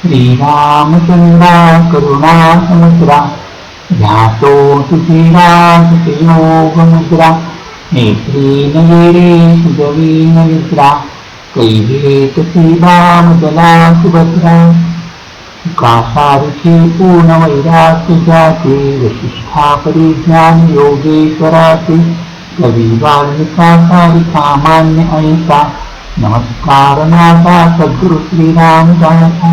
श्रीरामचंद्रा करुणा समुद्रा ध्यातो तुझीरा योग मुद्रा नेत्री नयेरे सुजवीन विद्रा कैभेत श्रीरामचला सुभद्रा कासारखी पूर्ण वैराग्याचे वशिष्ठा परिज्ञान योगेश्वराचे कवी वाल्मिका सारिका मान्य ऐका नमस्कार नाथा सद्गुरु श्रीराम जानता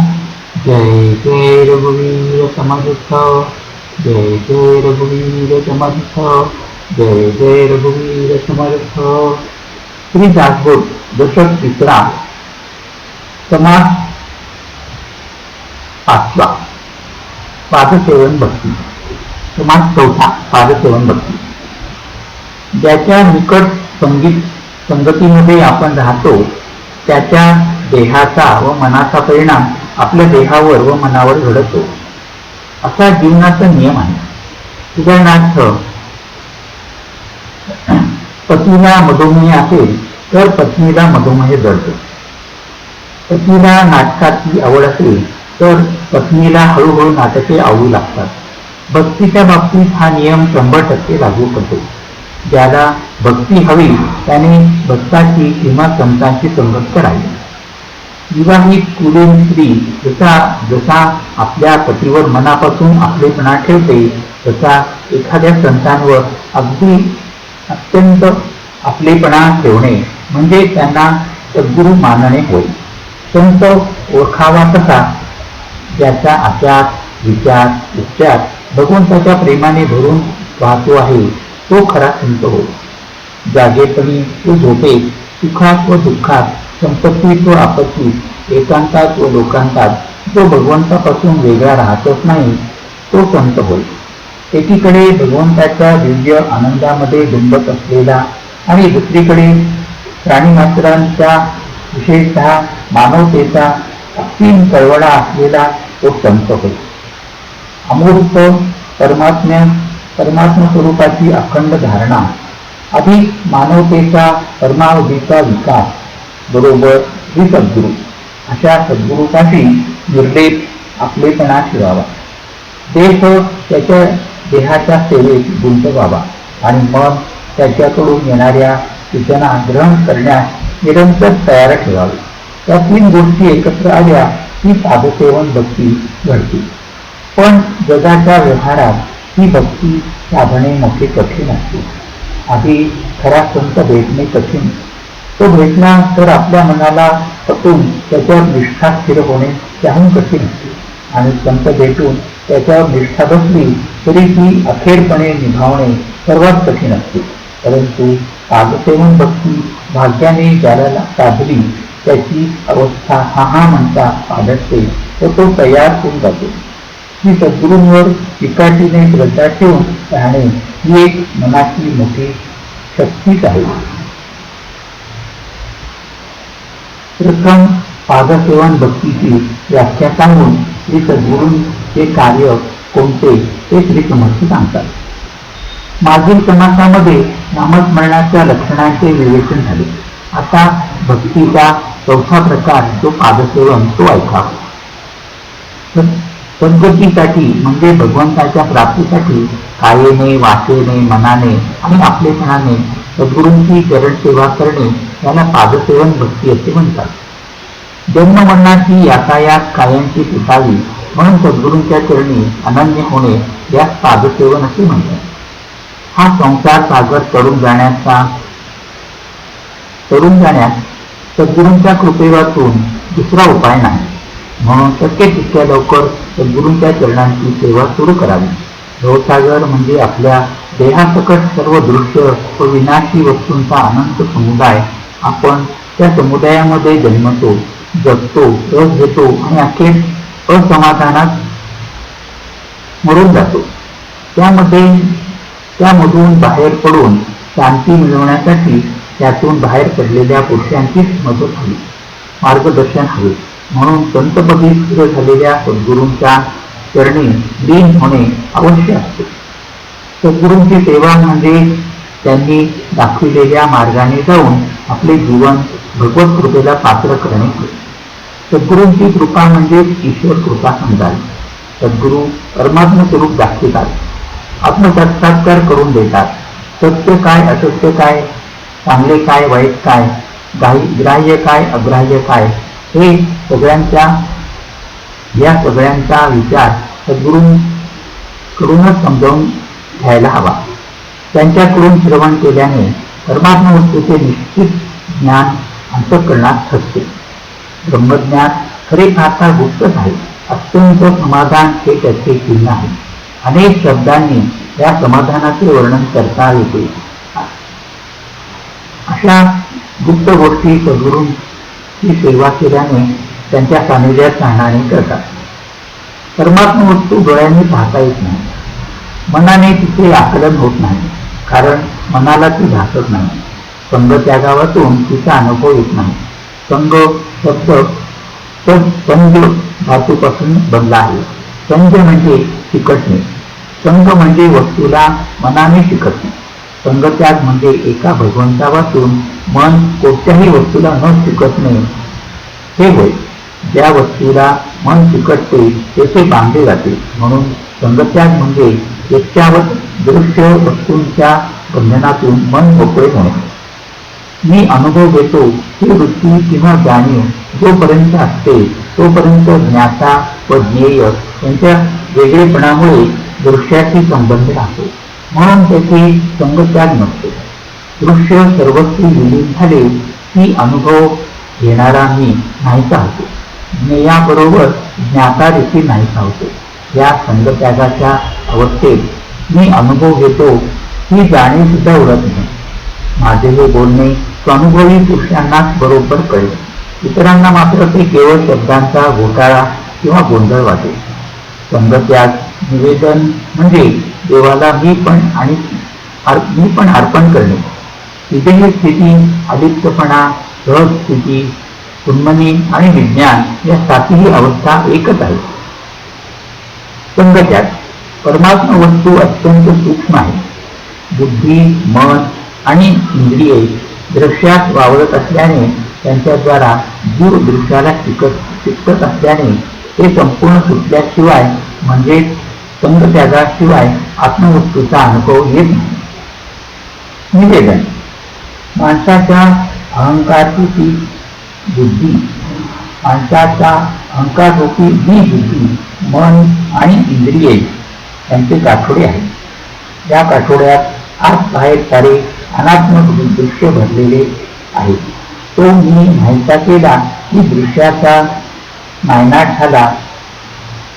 जय जय रघुवीर समर्थ जय जय रघुवीर समर्थ जय जय रघुवीर समर्थ श्री दासबोध दशक तिसरा समास पाचवा पादसेवन भक्ती. समाज चौथा पादसेवन भक्ती. ज्याच्या निकट संगीत संगतीमध्ये आपण राहतो त्याच्या देहाचा व मनाचा परिणाम आपल्या देहावर व मनावर घडतो. असा जीवनाचा नियम आहे. उदाहरणार्थ पतीला मधुमेह असेल तर पत्नीला मधुमेह जडतो. पत्नीला नाटकाची आवड असेल तर पत्नीला हळूहळू नाटके आवडू लागतात. भक्तीच्या बाबतीत हा नियम शंभर टक्के लागू पडतो. ज्याला भक्ती हवी त्याने भक्ताची किंवा संतांची संगत करावी. विवाहित कुलीन स्त्री जसा जसा आपल्या पतीवर मनापासून आपलेपणा ठेवते तसा एखाद्या संतांवर अगदी अत्यंत आपलेपणा ठेवणे म्हणजे त्यांना सद्गुरू मानणे होय. संत ओळखावा तसा ज्याचा आचार विचार उच्चार भगवंताच्या प्रेमाने भरून वाहतो आहे तो खरा संत होय. जागेपणी व झोपेत सुखात व दुःखात संपत्ती व आपत्तीत एकांतात व लोकांतात. जो भगवंतापासून वेगळा राहतच नाही तो संत होय. एकीकडे भगवंताच्या दिव्य आनंदामध्ये डुंबत असलेला आणि दुसरीकडे प्राणीमात्रांच्या विशेषतः मानवतेचा असीम कळवळा असलेला तो संत होय. अमूर्त परमात्म्या परमात्मा स्वरूपाची अखंड धारणा अधिक मानवतेचा परमावधीचा विकास बरोबर श्री सद्गुरू अशा सद्गुरूपाशी निर्लेप आपलेपणा ठेवावा. देह त्याच्या देहाच्या सेवेत गुंतवावा आणि मग त्याच्याकडून येणाऱ्या सूचना ग्रहण करण्यास निरंतर तयार ठेवावे. या तीन गोष्टी एकत्र आल्या ही साधसेवन भक्ती घडते. पण जगाच्या व्यवहारात ही भक्ती साधणे मोठे कठीण असते. आधी खरा संत भेटणे कठीण तो भेटला तर आपल्या मनाला पटून त्याच्यावर निष्ठा स्थिर होणे त्याहून कठीण असते आणि संत भेटून त्याच्यावर निष्ठा बसली तरी ती अखेरपणे निभावणे सर्वात कठीण असते. परंतु कागसेवन भक्ती भाग्याने ज्याला साधली त्याची अवस्था हा हा म्हणता आढळते व तो तयार होऊन जातो. ही सद्गुरूंवर चिकाटीने श्रद्धा ठेवून राहणे ही एक मनाची मोठी शक्तीच आहे. प्रथम पादसेवन भक्तीची व्याख्या सांगून श्री सद्गुरूंचे कार्य कोणते ते श्री समर्थ सांगतात. मागील समासामध्ये नामस्मरणाच्या लक्षणांचे विवेचन झाले. आता भक्तीचा चौथा प्रकार जो पादसेवन तो ऐकावा सद्गतीसाठी म्हणजे भगवंताच्या प्राप्तीसाठी कायेने वाचेने मनाने आणि आपलेपणाने सद्गुरूंची चरण सेवा करणे याला पादसेवन भक्ती असे म्हणतात. जन्ममरणाची यातायात कायमची सुटावी म्हणून सद्गुरूंच्या चरणी अनन्य होणे यास पादसेवन असे म्हणतात. हा संसार सागर तरुण जाण्याचा तरुण जाण्यास सद्गुरूंच्या कृपेवातून दुसरा उपाय नाही. म्हणून शक्य तितक्या लवकर सद्गुरूंच्या चरणांची सेवा सुरू करावी. भवसागर म्हणजे आपल्या देहासकट सर्व दृश्य व विनाशी वस्तूंचा अनंत समुदाय आपण त्या समुदायामध्ये जन्मतो जगतो रस घेतो आणि अखेर असमाधानात मरून जातो. त्यामध्ये त्यामधून बाहेर पडून शांती मिळवण्यासाठी त्यातून बाहेर पडलेल्या पुरुषांचीच मदत हवी मार्गदर्शन हवे. म्हणून संतपदी स्थिर झालेल्या सद्गुरूंच्या चरणी लीन होणे आवश्यक असते. सद्गुरूंची सेवा म्हणजे त्यांनी दाखविलेल्या मार्गाने जाऊन आपले जीवन भगवत कृपेला पात्र करणे सद्गुरूंची कृपा म्हणजे ईश्वर कृपा समजावी. सद्गुरू परमात्म स्वरूप दाखवितात. आत्मसाक्षात्कार करून देतात. सत्य काय असत्य काय चांगले काय वाईट काय ग्राह्य काय अग्राह्य काय हे सगळ्यांच्या या सगळ्यांचा विचार सद्गुरूंकडूनच समजावून घ्यायला हवा. त्यांच्याकडून श्रवण केल्याने परमात्मा वस्तूचे निश्चित ज्ञान अंतःकरणात ठसते ब्रह्मज्ञान खरे पाहता गुप्तच आहे. अत्यंत समाधान हे त्याचे चिन्ह आहे. अनेक शब्दांनी या समाधानाचे वर्णन करता येते. अशा गुप्त गोष्टी सद्गुरूंची सेवा केल्याने त्यांच्या सानिध्यात राहणारे करतात. परमात्मा वस्तू डोळ्यांनी पाहता येत नाही. मनाने तिचे आकलन होत नाही. कारण मनाला ती भासत नाही. संघ त्यागावातून तिचा अनुभव येत नाही. संघ शब्द संज धातूपासून बनला आहे. संज म्हणजे शिकटणे संघ म्हणजे वस्तूला मनाने शिकटणे संघत्याग म्हणजे एका भगवंतापासून मन कोणत्याही वस्तूला न शिकटणे हे होय. ज्या वस्तूला मन चिकटते तेथे बांधले जाते. म्हणून संगत्याग म्हणजे एकट्यावर दृश्य वस्तूंच्या बंधनातून मन मोकळे होणे. मी अनुभव घेतो ही वृत्ती किंवा जाणीव जोपर्यंत असते तोपर्यंत ज्ञाता व ज्ञेय यांच्या वेगळेपणामुळे दृश्याशी संबंध राहतो. म्हणून तेथे संगत्याग नसतो. दृश्य सर्वस्वी विलीन झाले की अनुभव घेणारा मी नाहीसा होतो ज्ञेयाबरोबर ज्ञाता देखील नाहीसा होतो या संगत्यागाच्या अवस्थेत मी अनुभव घेतो ही जाणीव सुद्धा उरत नाही. माझे हे बोलणे स्वानुभवी पुरुषांनाच बरोबर कळेल. इतरांना मात्र ते केवळ शब्दांचा घोटाळा किंवा गोंधळ वाटेल. संगत्याग निवेदन म्हणजे देवाला मी पण आणि मी पण अर्पण करणे. विदेही स्थिती अलिप्तपणा सहज स्थिती उन्मनी आणि विज्ञान या सातही अवस्था एकच आहे संगत्याग परमात्मा वस्तू अत्यंत सूक्ष्म आहे. बुद्धी मन आणि इंद्रिये दृश्यात वावरत असल्याने त्यांच्याद्वारा दूरदृश्याला टिकत टिकत असल्याने ते संपूर्ण सुटल्याशिवाय म्हणजे संगत्यागाशिवाय आत्मवस्तूचा अनुभव येत नाही. निवेदन. माणसाच्या अहंकारची बुद्धी. माणसाचा अहंकाररूपी ही बुद्धी मन आणि इंद्रिये त्यांचे गाठोडे आहे. या काठोड्यात आत बाहेर सारे अनात्मक दृश्य भरलेले आहे. तो मी माहिता केला की दृश्याचा नायनाट झाला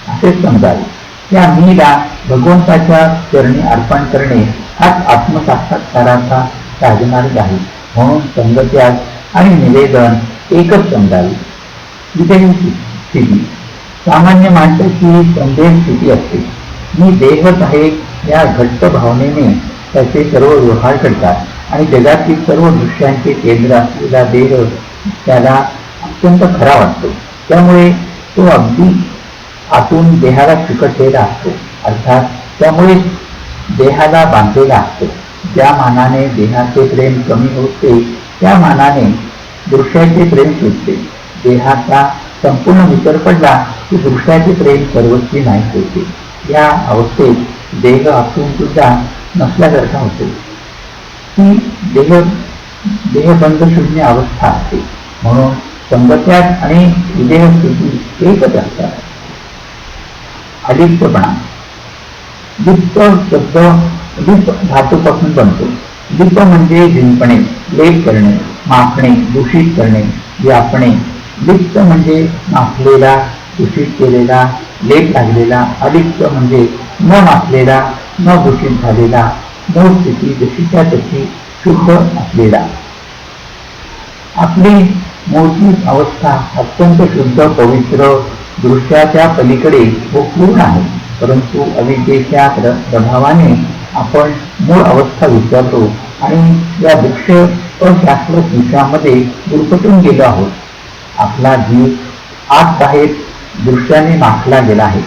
असे समजावे. या मीला भगवंताच्या चरणी अर्पण करणे हाच आत्मसाक्षात्काराचा साधनार्ग आहे. म्हणून संगत्याग आणि निवेदन एकच समजावे. विजयी स्थिती. सामान्य माणसाची संदेह स्थिती असते. मी देहच आहे या घट्ट भावनेने त्याचे सर्व व्यवहार करतात. आणि जगातील सर्व दृश्यांचे केंद्र असलेला देह त्याला अत्यंत खरा वाटतो. त्यामुळे तो अगदी आतून देहाला चिकटलेला असतो. अर्थात त्यामुळे देहाला बांधलेला असतो. ज्या मानाने देहाचे प्रेम कमी होते त्या मानाने दृश्याचे प्रेम सुटते. देहाचा संपूर्ण विसर पडला की दृश्याचे प्रेम सर्वस्वी नाही होते. या अवस्थेत देह असून सुद्धा नसल्यासारखा होतो. ती देह देहबंध शून्य अवस्था असते. म्हणून संगत्यात आणि विदेह स्थिती एकच असतात. अलिप्तपणा. लिप्त शब्द लिप धातूपासून बनतो. लिप म्हणजे झिंपणे लेप करणे माखणे दूषित करणे व्यापणे. लिप्त म्हणजे माखलेला दूषित केलेला लेप लागलेला अलिप्त म्हणजे न माखलेला न दूषित झालेला न स्थिती जशीच्या तशी शुद्ध असलेला. आपली मूळची अवस्था अत्यंत शुद्ध पवित्र दृश्याच्या पलीकडे व पूर्ण आहे परंतु अविद्येच्या प्रभावाने आपण मूळ अवस्था विचारतो आणि या वृक्ष अशास्त्र विषयामध्ये गुरपटून गेलो आहोत. आपला जीव आत बाहेर दृश्याने माखला गेला आहे.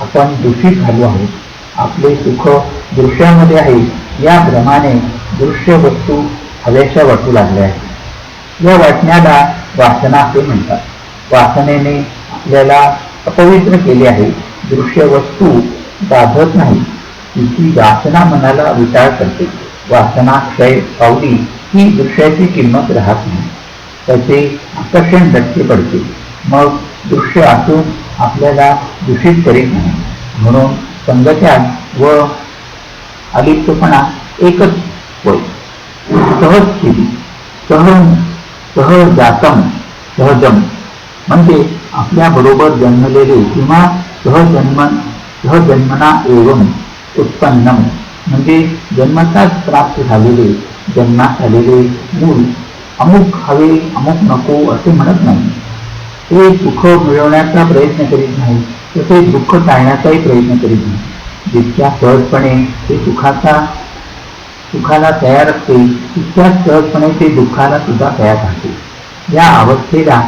आपण दूषित झालो आहोत. आपले सुख दृश्यामध्ये आहे. या भ्रमाने दृश्य वस्तू हव्याच्या वाटू लागल्या आहेत. या वाटण्याला वासना असे म्हणतात. वासनेने आपल्याला अपवित्र केले आहे. दृश्य वस्तू बाधत नाही. तिची वासना मनाला विटाळ करते. वासना क्षय पावली ही दृश्याची किंमत राहत नाही. त्याचे आकर्षण दटके पडते. मग दृश्य असून आपल्याला दूषित करीत नाही. म्हणून संगत्याग व अलिप्तपणा एकच होय. सहज स्थिती सहन सहजातम सहजम. म्हणजे आपल्याबरोबर जन्मलेले किंवा सहजन्म सहजन्मना एवम उत्पन्नम. म्हणजे जन्मताच प्राप्त झालेले जन्मात आलेले मूल. अमुक हवे अमुक नको असे म्हणत नाही. ते सुख मिळवण्याचा प्रयत्न करीत नाही तसेच दुःख टाळण्याचाही प्रयत्न करीत नाही. जितक्या सहजपणे ते सुखाचा सुखाला तयार असते तितक्याच सहजपणे ते दुःखाला सुद्धा तयार राहते. या अवस्थेला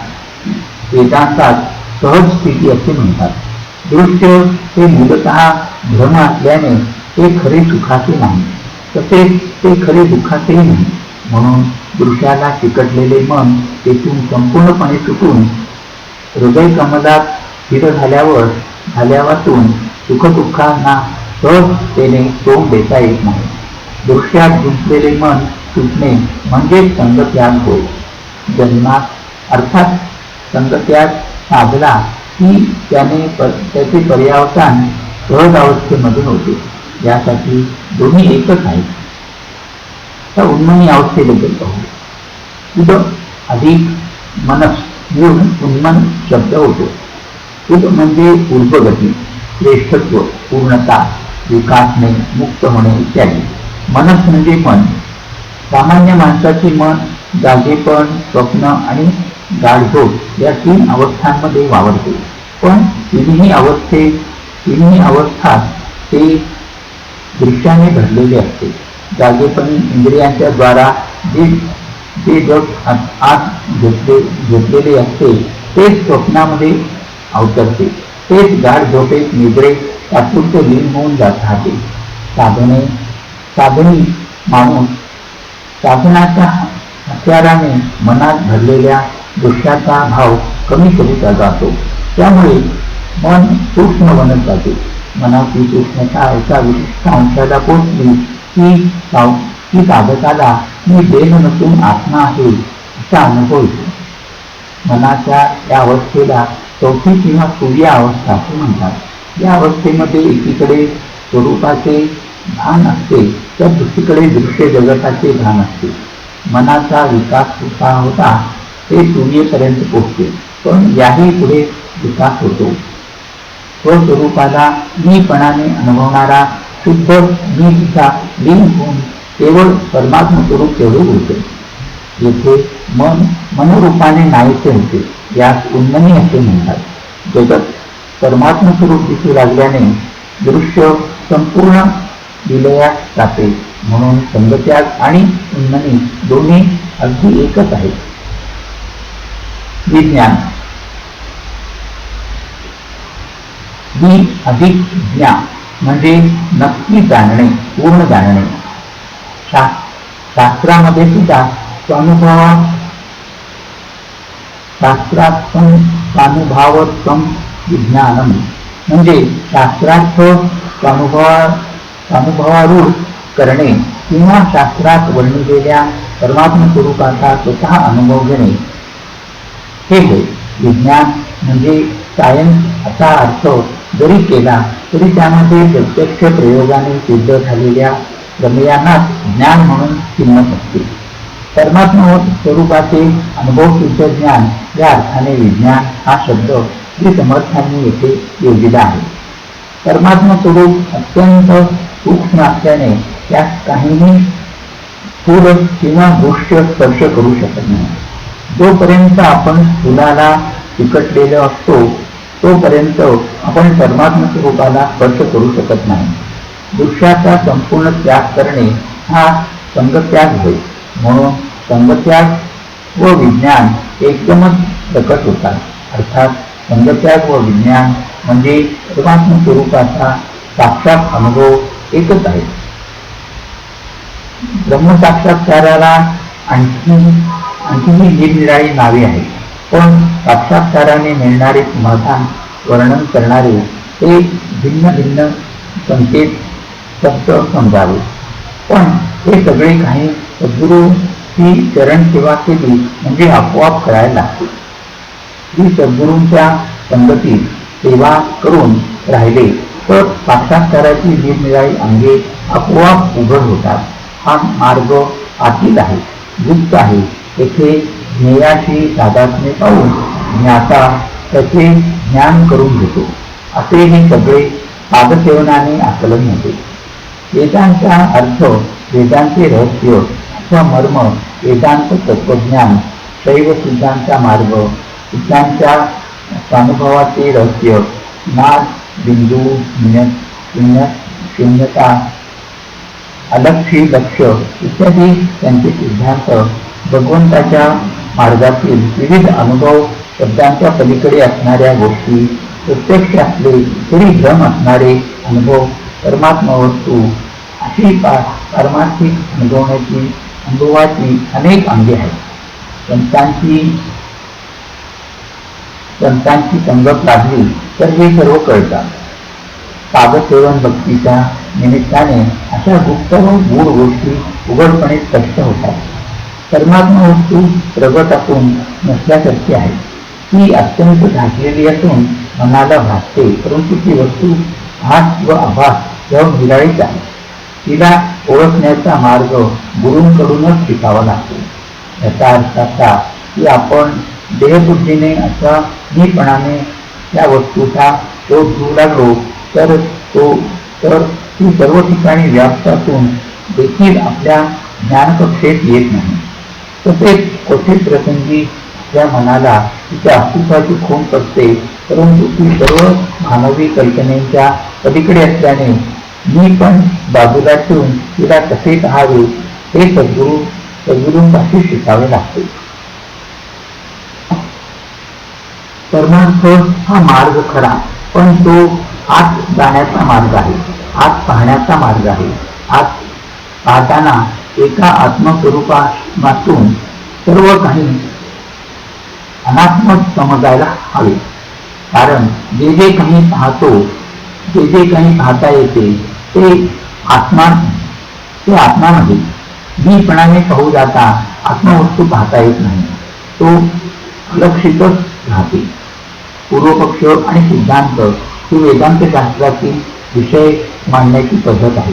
वेदांतात सहज स्थिती असे म्हणतात. दृश्य हे मूलत भ्रम असल्याने ते खरे सुखाचे नाही तसेच ते खरे दुःखाचेही नाही. म्हणून दृश्याला चिकटलेले मन तेथून संपूर्णपणे सुटून हृदय कमलात स्थिर झाल्यावर झाल्यावातून सुखदुःखांना सहजतेने तोंड देता येत नाही. दृश्यात गुंतलेले मन सुटणे म्हणजेच संगत्याग होय. जन्मात अर्थात संगत्याग साधला की त्याने पर त्याचे पर्यावसान सहज अवस्थेमधून होते. यासाठी दोन्ही एकच आहेत. त्या उन्मनी अवस्थेबद्दल पाहू. उद अधिक मनस गुण उन्मन शब्द होतो. उद म्हणजे उल्पगती श्रेष्ठत्व पूर्णता विकासने मुक्त होणे इत्यादी. मनस म्हणजे मन. सामान्य माणसाचे मन जागेपण स्वप्न आणि गाढझोप या तीन अवस्थांमध्ये वावरते. पण तिन्ही अवस्थे तिन्ही अवस्थात ते दृश्याने भरलेले असते. जागेपणी इंद्रियांच्या द्वारा जे जे जग आत आत घेतले घेतलेले असते तेच स्वप्नामध्ये अवतरते. तेच गाढ झोपेत निद्रे तात्पुरते लीन होऊन जात राहते. साधने साधनी माणूस साधनाच्या हत्याराने मनात भरलेल्या दृश्याचा भाव कमी करीता जातो. त्यामुळे मन सूक्ष्म बनत जाते. मनाची सूक्ष्मता एका विशिष्ट अंशाला पोचली की साधकाला मी देह नसून आत्मा आहे असा अनुभव येतो. मनाच्या या अवस्थेला चौथी किंवा सूर्य अवस्था असे म्हणतात. या अवस्थेमध्ये एकीकडे स्वरूपाचे भान असते तर दुसरीकडे दृश्य जगताचे भान असते. मनाचा विकास होता होता ते सूर्यपर्यंत पोहोचते पण याही पुढे विकास होतो. स्वस्वरूपाला मीपणाने अनुभवणारा शुद्ध मी तिचा लीन होऊन केवळ परमात्म स्वरूप तेवढे होते. येथे मन मनोरूपाने नाहीसे होते यास उन्मनी असे म्हणतात. जगत परमात्म स्वरूप दिसू लागल्याने दृश्य संपूर्ण विलयात जाते म्हणून संगत्याग आणि उन्मनी दोन्ही अगदी एकच आहेत. विज्ञान. अधिक ज्ञान म्हणजे नक्की जाणणे पूर्ण जाणणे. शा शास्त्रामध्ये सुद्धा स्वानुभवा शास्त्रार्थम स्वानुभावत्वम विज्ञानम. म्हणजे शास्त्रार्थ स्वानुभवा स्वानुभवारूढ करणे किंवा शास्त्रात वर्णिलेल्या परमात्म स्वरूपाचा स्वतः अनुभव घेणे. हे होय. विज्ञान म्हणजे सायन्स असा अर्थ जरी केला तरी त्यामध्ये प्रत्यक्ष प्रयोगाने सिद्ध झालेल्या प्रमेयांनाच ज्ञान म्हणून किंमत असते परमात्मा स्वरूपाचे अनुभव सिद्ध ज्ञान या अर्थाने विज्ञान हा शब्द श्री समर्थांनी येथे योजिला आहे. परमात्मा स्वरूप अत्यंत सूक्ष्म असल्याने त्यात काहीही स्थूल किंवा दृश्य स्पर्श करू शकत नाही. जोपर्यंत आपण फुलाला चिकटलेलो असतो तोपर्यंत आपण परमात्मा स्वरूपाला स्पर्श करू शकत नाही. वृक्षाचा संपूर्ण त्याग करणे हा संगत्याग होय. म्हणून संगत्याग व विज्ञान एकदमच प्रकट होतात. अर्थात संगत्याग व विज्ञान म्हणजे परमात्म स्वरूपाचा साक्षात अनुभव एकच आहे. ब्रह्मसाक्षात्काराला आणखी आणखीही निरनिराळी नावे आहेत. पण साक्षात्काराने मिळणारे समाधान वर्णन करणारे ते भिन्न भिन्न संकेत शब्द समजावे. पण हे सगळे काही सद्गुरू ही चरण सेवा केली म्हणजे आपोआप करायला लागते. ही सद्गुरूंच्या संगतीत सेवा करून राहिले तर साक्षात्काराची निरनिराळी अंगे आपोआप उघड होतात. हा मार्ग आतील आहे गुप्त आहे. येथे ज्ञेयाशी तादात्म्य पाहून ज्ञाता त्याचे ज्ञान करून घेतो. असे हे सगळे पादसेवनाने आकलन होते. वेदांचा अर्थ वेदांचे रहस्य अथवा मर्म वेदांत तत्वज्ञान शैव सिद्धांचा मार्ग सिद्धांच्या स्वानुभवाचे रहस्य नाद बिंदू शून्य शून्य शून्यता अलक्षी लक्ष इत्यादी त्यांचे सिद्धांत भगवंताच्या मार्गातील विविध अनुभव शब्दांच्या पलीकडे असणाऱ्या गोष्टी प्रत्यक्ष असले तरी भ्रम असणारे अनुभव परमात्मा वस्तू अशी पा पारमार्थिक अनुभवण्याची अनुभवाची अनेक अंगे आहेत. संतांची संतांची संगत लागली तर हे सर्व कळतात पादसेवन भक्तीच्या निमित्ताने अशा गुप्त व गूढ गोष्टी उघडपणे स्पष्ट होतात. परमात्मा वस्तू प्रगत असून नसल्यासारखी आहे ती अत्यंत झाकलेली असून मनाला भासते परंतु ती वस्तू भास व आभास व निराळीच आहे. तिला ओळखण्याचा मार्ग गुरूंकडूनच शिकावा लागतो. याचा अर्थ असा की आपण देहबुद्धीने असा मीपणाने त्या वस्तूचा शोध घेऊ लागलो तर तो तर ती सर्व ठिकाणी व्याप्त असून देखील आपल्या ज्ञानकक्षेत येत नाही. तसेच क्वचित प्रसंगी त्या मनाला तिच्या अस्तित्वाची खून पडते परंतु ती सर्व मानवी कल्पनेच्या पलीकडे असल्याने मी पण बाजूला ठेवून तिला कसे पाहावे हे सद्गुरू सद्गुरूंपाशी शिकावे लागते. परमार्थ हा मार्ग खरा पण तो आत जाण्याचा मार्ग आहे आत पाहण्याचा मार्ग आहे. आत पाहताना एका आत्मस्वरूपातून सर्व काही अनात्मक समजायला हवे. कारण जे जे काही पाहतो जे जे काही पाहता येते ते आत्मा ते आत्मा नाही बीपणाने पाहू जाता आत्मवस्तू पाहता येत नाही. तो लक्षितच राहते. पूर्वपक्ष आणि सिद्धांत ही वेदांत शास्त्रातील विषय मांडण्याची पद्धत आहे.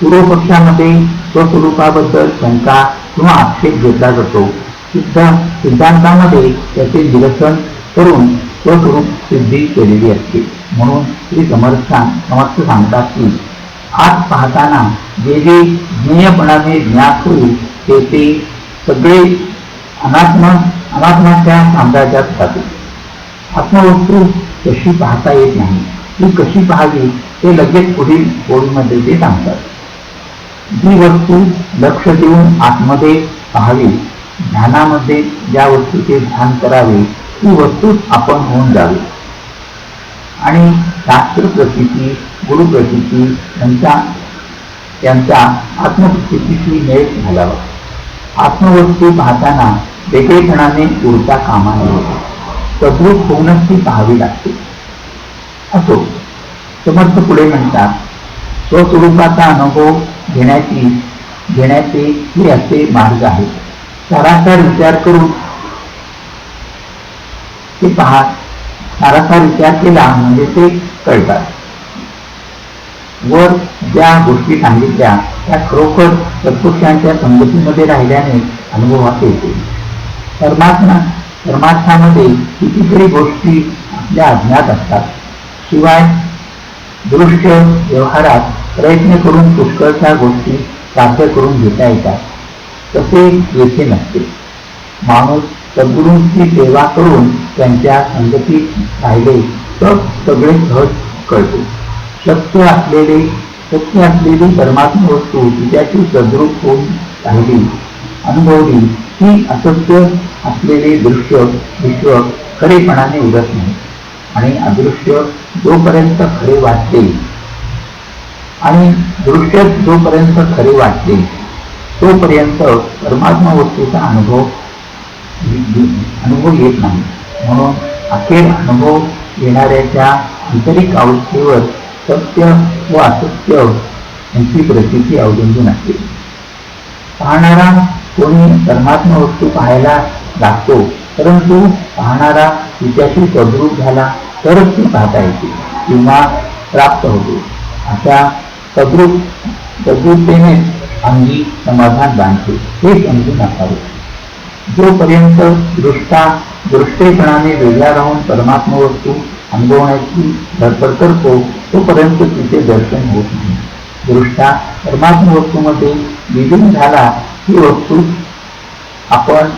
पूर्वपक्षामध्ये स्वस्वरूपाबद्दल शंका किंवा आक्षेप घेतला जातो. सिद्ध सिद्धांतामध्ये त्याचे निरसन करून स्वस्वरूप सिद्धी केलेली असते. म्हणून श्री समर्थ समर्थ सांगतात की आत पाहताना जे जे ज्ञेयपणाने ज्ञात होईल ते ते सगळे अनात्मा अनात्माच्या साम्राज्यात जाते आत्मवस्तू कशी पाहता येत नाही ती कशी पाहावी ते लगेच पुढील ओळीमध्ये ते सांगतात. जी वस्तू लक्ष देऊन आतमध्ये पाहावी ध्यानामध्ये ज्या वस्तूचे ध्यान करावे ती वस्तूच आपण होऊन जावी. आणि शास्त्र प्रतीची गुरुप्रतीची यांचा यांचा आत्मस्थितीशी मेळ घालावा आत्मवस्तू पाहताना वेगळेपणाने उरता कामा नये सद्रूप होऊनच ती पाहावी लागते. असो समर्थ पुढे म्हणतात स्वस्वरूपाचा अनुभव घेण्याची घेण्याचे हे असे मार्ग आहेत. सारासार विचार करून ते पहा. सारासार विचार केला म्हणजे ते कळतात. वर ज्या गोष्टी सांगितल्या त्या खरोखर प्रत्यक्षांच्या संगतीमध्ये राहिल्याने अनुभवात येते. परमात्मा परमार्थामध्ये कितीतरी गोष्टी आपल्या अज्ञात असतात. शिवाय दृश्य व्यवहारात प्रयत्न करून पुष्कळच्या गोष्टी साध्य करून घेता येतात. तसे येथे नसते. माणूस सद्गुरूंची सेवा करून त्यांच्या संगतीत राहिले तर सगळे सहज कळते. सत्य असलेले सत्य असलेली परमात्मा वस्तू तिच्याची सद्रूप होऊन राहिली अनुभवली. ही असत्य असलेले दृश्य विश्व खरेपणाने उरत नाही. आणि अदृश्य जोपर्यंत खरे वाटते आणि दृश्य जोपर्यंत खरे वाटते तोपर्यंत परमात्मा वस्तूचा अनुभव अनुभव येत नाही. म्हणून अखेर अनुभव येणाऱ्याच्या आंतरिक अवस्थेवर सत्य व असत्य यांची प्रचिती अवलंबून असते. पाहणारा कोणी धर्मात्म वस्तू पाहायला लागतो परंतु पाहणारा तिच्याशी सदरूप झाला तरच ती पाहता येते किंवा प्राप्त होते. अशा सदरूप सदरूपतेने अंगी समाधान बांधते हे समजून असावे जोपर्यंत दृष्टा दृष्टेपणाने वेगळ्या राहून परमात्मा वस्तू अनुभवण्याची धडपड करतो तोपर्यंत तिचे दर्शन होत नाही. दृष्टा परमात्म वस्तूमध्ये विलीन झाला ही वस्तू आपण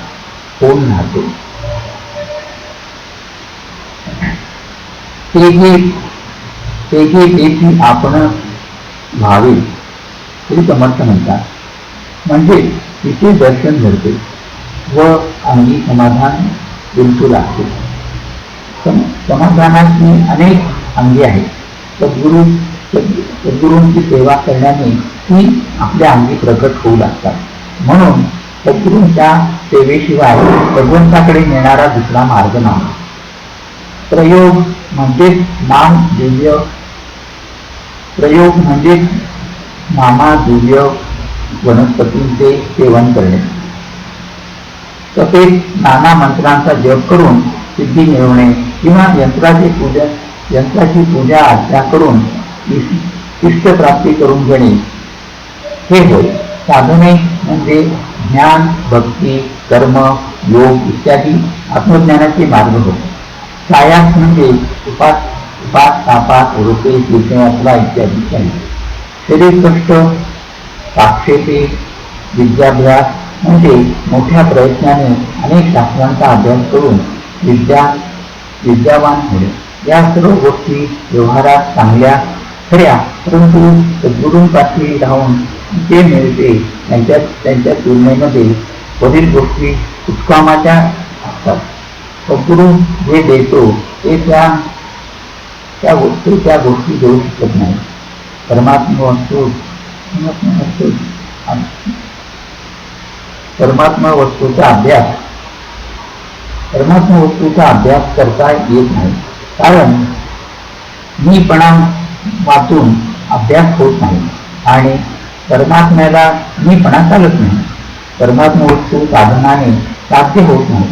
होऊन राहतो? ते जे तेथी आपण व्हावे तरी समर्थ म्हणतात. म्हणजे तिचे दर्शन घडते व अंगी समाधान बिलकुल असते समाधानाची अनेक अंगी आहेत. सद्गुरू सद्गुरूंची सेवा करण्याने ती आपल्या अंगी प्रकट होऊ लागतात. म्हणून सद्गुरूंच्या सेवेशिवाय भगवंताकडे नेणारा दुसरा मार्ग नाही. प्रयोग म्हणजेच नाम दिव्य प्रयोग म्हणजेच नामा दिव्य वनस्पतींचे सेवन करणे. तसेच नाना मंत्रांचा जप करून सिद्धी मिळवणे किंवा यंत्राचे पूजन यंत्राची पूजा अर्चा करून इष्टप्राप्ती करून घेणे. हे होय. साधने म्हणजे ज्ञान भक्ती कर्म योग इत्यादी आत्मज्ञानाचे मार्ग होय. सायास म्हणजे उपास उपास तापात रोपे विषयातला इत्यादी काही. शरीर कष्ट साक्षेपे विद्याभ्यास म्हणजे मोठ्या प्रयत्नाने अनेक शास्त्रांचा अभ्यास करून विद्या विद्यावान होणे. या सर्व गोष्टी व्यवहारात चांगल्या खऱ्या परंतु सद्गुरूंपाशी राहून जे मिळते त्यांच्या त्यांच्या तुलनेमध्ये वरील गोष्टी उत्कामाच्या असतात. सद्गुरू जे देतो ते त्या त्या गोष्टी त्या गोष्टी देऊ शकत नाही. परमात्मा वस्तू परमात्मा वस्तू परमात्मा वस्तूचा अभ्यास. परमात्मा वस्तूचा अभ्यास करता येत नाही. कारण मीपणा वाचून अभ्यास होत नाही आणि परमात्म्याला मीपणा चालत नाही. परमात्मा वस्तू साधनाने साध्य होत नाही.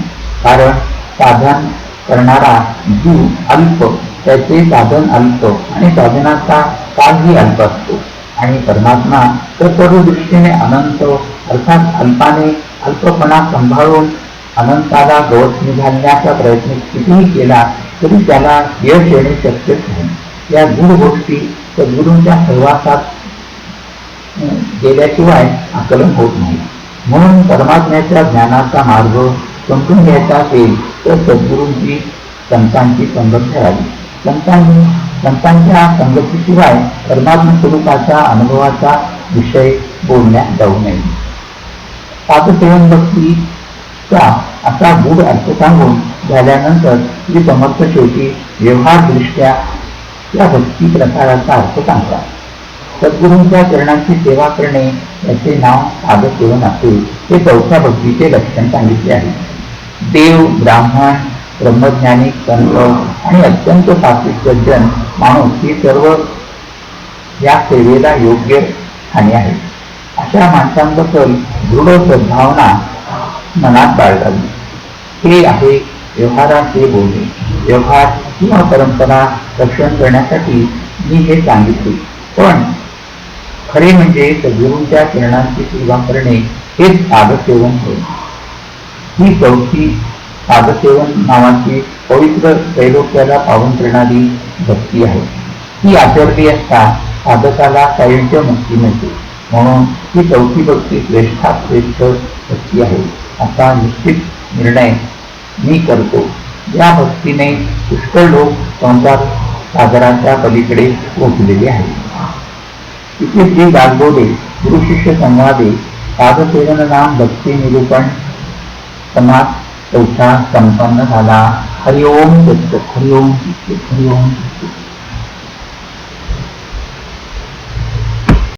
कारण साधन करणारा जीव अल्प त्याचे साधन अल्प आणि साधनाचा कालही अल्प असतो. आणि परमात्मा तर सर्व दृष्टीने अनंत अर्थात अल्पाने अल्पपणा सांभाळून अनंताला गवत निघालण्याचा प्रयत्न कितीही केला तरी त्याला यश येणे शक्यच नाही. या गुण गोष्टी सद्गुरूंच्या सहवासात गेल्याशिवाय आकलन होत नाही. म्हणून परमात्म्याच्या ज्ञानाचा मार्ग समजून घ्यायचा असेल तर सद्गुरूंची संतांची संगत करावी संतांनी संतांच्या संगतीशिवाय परमात्म स्वरूपाच्या अनुभवाचा विषय बोलण्यात जाऊ नये. पादसेवन चा असा गूढ अर्थ सांगून झाल्यानंतर श्री समर्थ शेवटी व्यवहारदृष्ट्या या भक्ती प्रकाराचा अर्थ सांगतात. सद्गुरूंच्या चरणांची सेवा करणे याचे नाव पादसेवन असेल हे चौथ्या भक्तीचे लक्षण सांगितले आहे. देव ब्राह्मण ब्रह्मज्ञानी संत आणि अत्यंत सात्विक सज्जन माणूस ही सर्व या सेवेला योग्य ठाणे आहे अशा माणसांबद्दल दृढ सद्भावना मनात बाळगावी. हे आहे व्यवहाराचे बोलणे. व्यवहार किंवा परंपरा रक्षण करण्यासाठी मी हे सांगितले. पण खरे म्हणजे सद्गुरूंच्या किरणांची सेवा करणे हेच पादसेवन होय. ही चौथी पादसेवन नावाची पवित्र त्रैलोक्याला पावन करणारी भक्ती आहे. ही आचरली असता साधकाला कायमच्या मुक्ती मिळते. म्हणून ही चौथी भक्ती श्रेष्ठात श्रेष्ठ भक्ती आहे. असा निश्चित निर्णय मी करतो. या भक्तीने पुष्कळ लोक संसार सागराच्या पलीकडे पोहोचलेले आहेत. इथे श्री गालबोडे गुरुशिष्य संवादे, पादसेवन नाम भक्ती निरूपण समाज चौथा संपन्न झाला. हरिओम दत्त हरिओम हरिओम